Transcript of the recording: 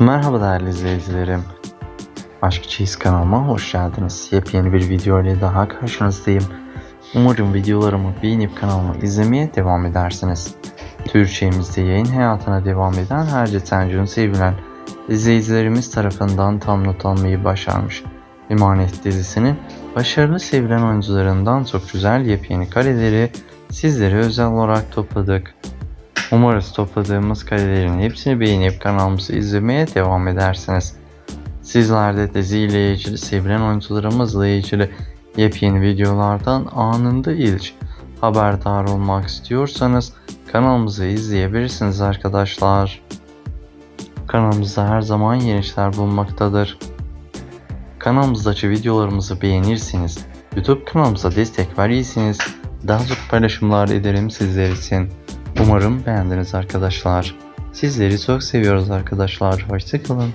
Merhaba değerli izleyicilerim. Aşk Çeyiz kanalıma hoş geldiniz. Yepyeni bir video ile daha karşınızdayım. Umarım videolarımı beğenip kanalımı izlemeye devam edersiniz. Türkçemizde yayın hayatına devam eden Herce Tencun sevilen izleyicilerimiz tarafından tam not almayı başarmış. Emanet dizisinin başarılı sevilen oyuncularından çok güzel yepyeni kareleri sizlere özel olarak topladık. Umarız topladığımız karelerin hepsini beğenip kanalımızı izlemeye devam edersiniz. Sizler de diziyle ilgili sevilen oyuncularımızla ilgili yepyeni videolardan anında ilk haberdar olmak istiyorsanız kanalımızı izleyebilirsiniz arkadaşlar. Kanalımızda her zaman yeni işler bulunmaktadır. Kanalımızdaki videolarımızı beğenirseniz, YouTube kanalımıza destek verirseniz daha çok paylaşımlar ederim sizler için. Umarım beğendiniz arkadaşlar. Sizleri çok seviyoruz arkadaşlar. Hoşçakalın.